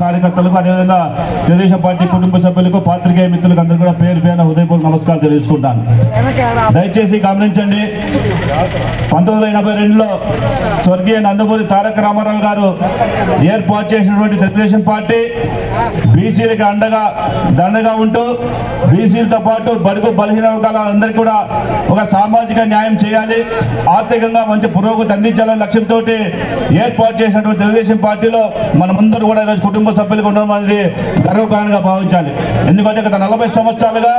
కార్యకర్తలకు అదేవిధంగా తెలుగుదేశం పార్టీ కుటుంబ సభ్యులకు పాత్రికేయ మిత్రులకు అందరూ కూడా పేరు పేరున హృదయపూర్వక నమస్కారం తెలియజేసుకుంటాను. దయచేసి గమనించండి పంతొమ్మిది వందల ఎనభై రెండులో స్వర్గీయ నందమూరి తారక రామారావు గారు ఏర్పాటు చేసినటువంటి తెలుగుదేశం పార్టీ బీసీలకు అండగా దండగా ఉంటూ బీసీలతో పాటు బడుగు బలహీన వర్గాలందరికీ కూడా ఒక సామాజిక న్యాయం చేయాలి ఆర్థికంగా మంచి పురోగతి అందించాలనే లక్ష్యంతో ఏర్పాటు చేసినటువంటి తెలుగుదేశం పార్టీలో మనమందరూ కూడా ఈరోజు కుటుంబ సభ్యులుగా ఉండడం అనేది గర్వకారణంగా భావించాలి. ఎందుకంటే గత నలభై సంవత్సరాలుగా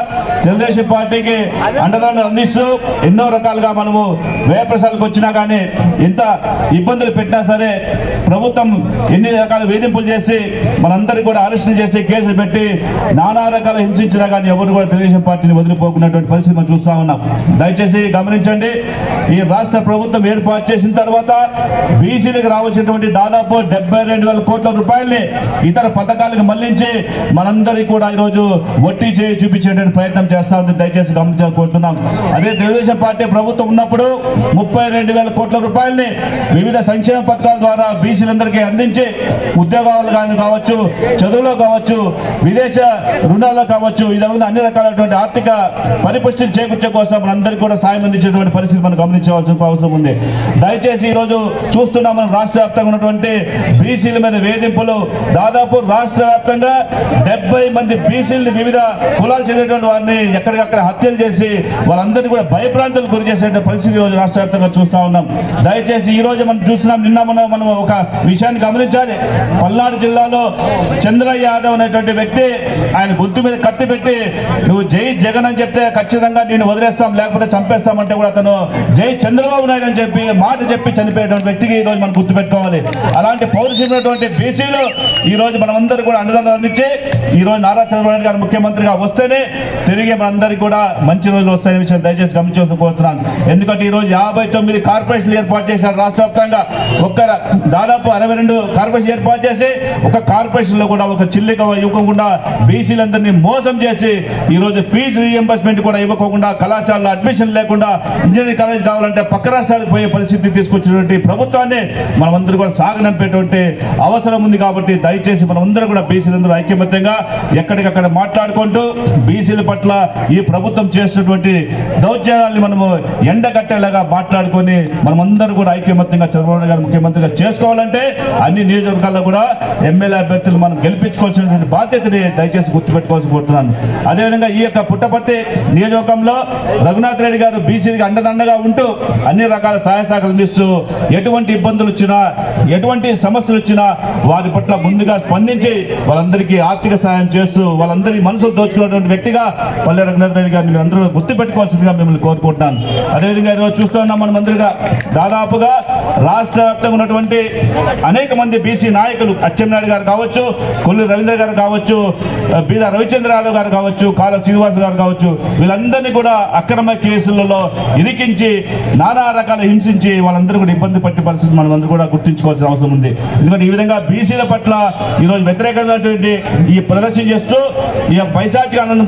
తెలుగుదేశం పార్టీకి అండదండలు అందిస్తూ ఎన్నో రకాలుగా మనము వ్యయప్రసాలకు వచ్చినా కానీ ఎంత ఇబ్బందులు పెట్టినా సరే ప్రభుత్వం ఎన్ని రకాల వేధింపులు చేసి మనందరికీ కూడా అరెస్టులు చేసి కేసులు పెట్టి నానా రకాల హింసించినా కానీ ఎవరు కూడా తెలుగుదేశం పార్టీని వదిలిపోకున్నటువంటి పరిస్థితి మనం చూస్తా ఉన్నాం. దయచేసి గమనించండి ఈ రాష్ట్ర ప్రభుత్వం ఏర్పాటు చేసిన తర్వాత బీసీలకు రావాల్సినటువంటి దాదాపు డెబ్బై రెండు వేల కోట్ల రూపాయల్ని ఇతర పథకాలకు మళ్ళించి మనందరికీ కూడా ఈరోజు వట్టి చేయి చూపించేటువంటి ప్రయత్నం చేస్తా ఉంది. దయచేసి గమనించాలని అదే తెలుగుదేశం పార్టీ ప్రభుత్వం ఉన్నప్పుడు ముప్పై రెండు వేల కోట్ల రూపాయల్ని వివిధ సంక్షేమ పథకాల ద్వారా బీసీలందరికీ అందించి ఉద్యోగాలు కానీ కావచ్చు చదువులో కావచ్చు విదేశ రుణాల్లో కావచ్చు ఈ అన్ని రకాలైనటువంటి ఆర్థిక పరిపుష్టిని చేకూర్చే కోసం మనందరికీ కూడా సాయం అందించేటువంటి పరిస్థితి మనం గమనించవలసిన అవసరం ఉంది. దయచేసి ఈరోజు చూస్తున్నాం మనం రాష్ట్ర వ్యాప్తంగా ఉన్నటువంటి బీసీల మీద వేధింపులు దాదాపు రాష్ట్ర వ్యాప్తంగా డెబ్బై మంది బీసీలు వివిధ కులాలు చెందినటువంటి వారిని ఎక్కడికక్కడ హత్యలు చేసి వాళ్ళందరినీ కూడా భయభ్రాంతులు గురి చేసే పరిస్థితి ఈరోజు రాష్ట్ర వ్యాప్తంగా చూస్తా ఉన్నాం. దయచేసి ఈ రోజు మనం చూస్తున్నాం నిన్న మనం మనం ఒక విషయాన్ని గమనించాలి. పల్నాడు జిల్లాలో చంద్ర యాదవ్ అనేటువంటి వ్యక్తి ఆయన గుర్తు మీద కత్తి పెట్టి నువ్వు జై జగన్ అని చెప్తే ఖచ్చితంగా నేను వదిలేస్తాం లేకపోతే చంపేస్తామంటే కూడా అతను జై చంద్రబాబు నాయుడు అని చెప్పి మాట చెప్పి చనిపోయేటువంటి వ్యక్తికి ఈరోజు మనం గుర్తు పెట్టుకోవాలి అలాంటి పౌరుషమైనటువంటి బీసీలు ఈ రోజు మనమందరూ కూడా అండదండలు ఇచ్చే ఈ రోజు నారా చంద్రబాబు గారు ముఖ్యమంత్రిగా వస్తేనే తిరిగి మనందరికీ కూడా మంచి రోజులు వస్తాయనే విషయం దయచేసి గమనించవలసి కోరుతున్నాను ఎందుకంటే ఈ రోజు యాభై తొమ్మిది కార్పొరేషన్లు ఏర్పాటు చేశారు రాష్ట్ర వ్యాప్తంగా. ఒక్క దాదాపు అరవై రెండు కార్పొరేషన్ ఏర్పాటు చేసి ఒక కార్పొరేషన్లో కూడా ఒక చిల్లిక ఇవ్వకుండా బీసీలందరినీ మోసం చేసి ఈరోజు ఫీజు రీఎంబర్స్మెంట్ కూడా ఇవ్వకుండా కళాశాలలో అడ్మిషన్ లేకుండా ఇంజనీరింగ్ కాలేజ్ కావాలంటే పక్క రాష్ట్రాలకు పోయే పరిస్థితి తీసుకొచ్చినటువంటి ప్రభుత్వాన్ని మనమందరూ కూడా సాగనంపేటువంటి అవసరం ఉంది కాబట్టి దయచేసి మనమందరం కూడా బీసీలందరూ ఐక్యమత్యంగా ఎక్కడికక్కడ మాట్లాడుకుంటూ బీసీల పట్ల ఈ ప్రభుత్వం చేస్తున్నటువంటి దౌర్జన్యాన్ని మనము ఎండగట్టేలాగా మాట్లాడుకొని మనమందరూ కూడా ఐక్యమత్యంగా చంద్రబాబు గారు ముఖ్యమంత్రిగా చేసుకోవాలంటే అన్ని నియోజకవర్గాల్లో కూడా ఎమ్మెల్యే అభ్యర్థులు మనం గెలిపించుకోవాల్సినటువంటి బాధ్యతని దయచేసి గుర్తుపెట్టుకోవాల్సి కోరుతున్నాను. అదేవిధంగా ఈ యొక్క పుట్టపర్తి నియోజకవర్గంలో రఘునాథ్ రెడ్డి గారు బీసీకి అండదండగా ఉంటూ అన్ని రకాల సహాయ సహకారం అందిస్తూ ఎటువంటి ఇబ్బందులు వచ్చినా ఎటువంటి సమస్యలు వచ్చినా వారి పట్ల ముందు ముందుగా స్పందించి వాళ్ళందరికీ ఆర్థిక సాయం చేస్తూ వాళ్ళందరి మనసులు దోచుకున్నటువంటి వ్యక్తిగా పల్లె రంగనాథ్ రెడ్డి గారిని మీరు అందరూ గుర్తుపెట్టుకోవాల్సిందిగా మిమ్మల్ని కోరుకుంటున్నాను. అదేవిధంగా ఈరోజు చూస్తూ ఉన్నాం మనం అందరిగా దాదాపుగా రాష్ట్ర వ్యాప్తంగా ఉన్నటువంటి అనేక మంది బీసీ నాయకులు అచ్చెన్నాయుడు గారు కావచ్చు కొల్లు రవీంద్ర గారు కావచ్చు బీద రవిచంద్ర యాదవ్ గారు కావచ్చు కాల శ్రీనివాస్ గారు కావచ్చు వీళ్ళందరినీ కూడా అక్రమ కేసులలో ఇరికించి నానా రకాల హింసించి వాళ్ళందరూ కూడా ఇబ్బంది పట్టే పరిస్థితి మనం అందరూ కూడా గుర్తుంచుకోవాల్సిన అవసరం ఉంది. ఎందుకంటే ఈ విధంగా బీసీల పట్ల ఈరోజు వ్యతిరేకమైనటువంటి ఈ ప్రదర్శన చేస్తూ ఈ పైశాచిక ఆనందం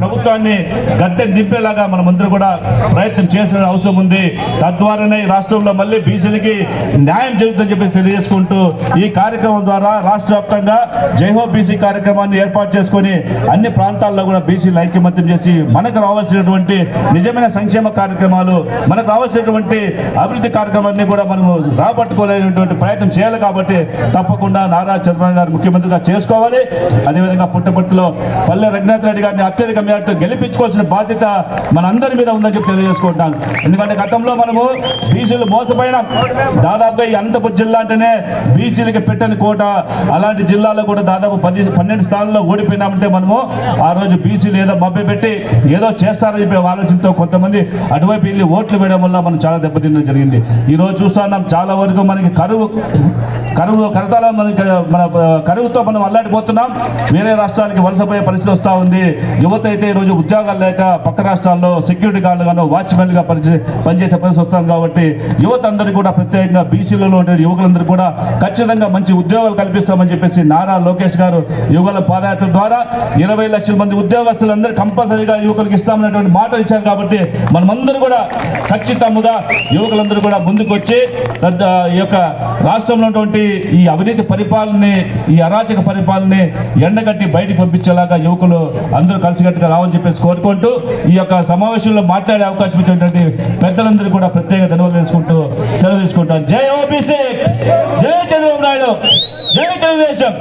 ప్రభుత్వాన్ని గద్దె దింపేలాగా మనమందరూ కూడా ప్రయత్నం చేసిన అవసరం ఉంది. తద్వారానే రాష్ట్రంలో మళ్ళీ బీసీ బీసీలకి న్యాయం జరుగుతుందని చెప్పేసి తెలియజేసుకుంటూ ఈ కార్యక్రమం ద్వారా రాష్ట్ర వ్యాప్తంగా జైహో బీసీ కార్యక్రమాన్ని ఏర్పాటు చేసుకొని అన్ని ప్రాంతాల్లో కూడా బీసీలు ఐక్యమత్యం చేసి మనకు రావాల్సినటువంటి నిజమైన సంక్షేమ కార్యక్రమాలు మనకు రావాల్సినటువంటి అభివృద్ధి కార్యక్రమాన్ని కూడా మనము రాబట్టుకోలేనటువంటి ప్రయత్నం చేయాలి కాబట్టి తప్పకుండా నారా చంద్రబాబు గారు ముఖ్యమంత్రిగా చేసుకోవాలి. అదేవిధంగా పుట్టపట్టులో పల్లె రఘునాథ్ రెడ్డి గారిని అత్యధిక మేరకు గెలిపించుకోవాల్సిన బాధ్యత మనందరి మీద ఉందని చెప్పి తెలియజేసుకుంటాను. ఎందుకంటే గతంలో మనము బీసీలు మోసపోయినాం. దాదాపుగా ఈ అనంతపురం జిల్లా అంటేనే బీసీలకి పెట్టని కోట అలాంటి జిల్లాలో కూడా దాదాపు పది పన్నెండు స్థానాల్లో ఓడిపోయినామంటే మనము ఆ రోజు బీసీలు ఏదో మభ్య పెట్టి ఏదో చేస్తారని చెప్పే ఆలోచనతో కొంతమంది అటువైపు వెళ్ళి ఓట్లు వేయడం వల్ల మనం చాలా దెబ్బతినడం జరిగింది. ఈ రోజు చూస్తున్నాం చాలా వరకు మనకి కరువు కరువు కరతాల మనకి మన కరువుతో మనం అల్లాడిపోతున్నాం. వేరే రాష్ట్రాలకి వలసపోయే పరిస్థితి వస్తూ ఉంది. యువత అయితే ఈరోజు ఉద్యోగాలు లేక పక్క రాష్ట్రాల్లో సెక్యూరిటీ గార్డులు గాను వాచ్మెన్గా పనిచే పనిచేసే పరిస్థితి వస్తుంది కాబట్టి యువత అందరికీ కూడా ప్రత్యేకంగా బీసీలలో ఉండే యువకులందరూ కూడా ఖచ్చితంగా మంచి ఉద్యోగాలు కల్పిస్తామని చెప్పేసి నారా లోకేష్ గారు యువకుల పాదయాత్ర ద్వారా ఇరవై లక్షల మంది ఉద్యోగస్తులందరూ కంపల్సరీగా యువకులకు ఇస్తామనేటువంటి మాట ఇచ్చారు కాబట్టి మనమందరూ కూడా ఖచ్చితంగా యువకులందరూ కూడా ముందుకు వచ్చి ఈ యొక్క రాష్ట్రంలో ఉన్నటువంటి ఈ అవినీతి పరిపాలనని ఈ అరాచక పరిపాలనని ఎండగట్టి బయటికి పంపించేలాగా యువకులు అందరూ కలిసికట్టుగా రావని చెప్పేసి కోరుకుంటూ ఈ యొక్క సమావేశంలో మాట్లాడే అవకాశం ఇచ్చినటువంటి పెద్దలందరూ కూడా ప్రత్యేక ధన్యవాదాలు తెలుసుకుంటూ సెలవు తీసుకుంటాం జై ఓబీసీ! జై చంద్రబాబు నాయుడు! జై తెలుగుదేశం!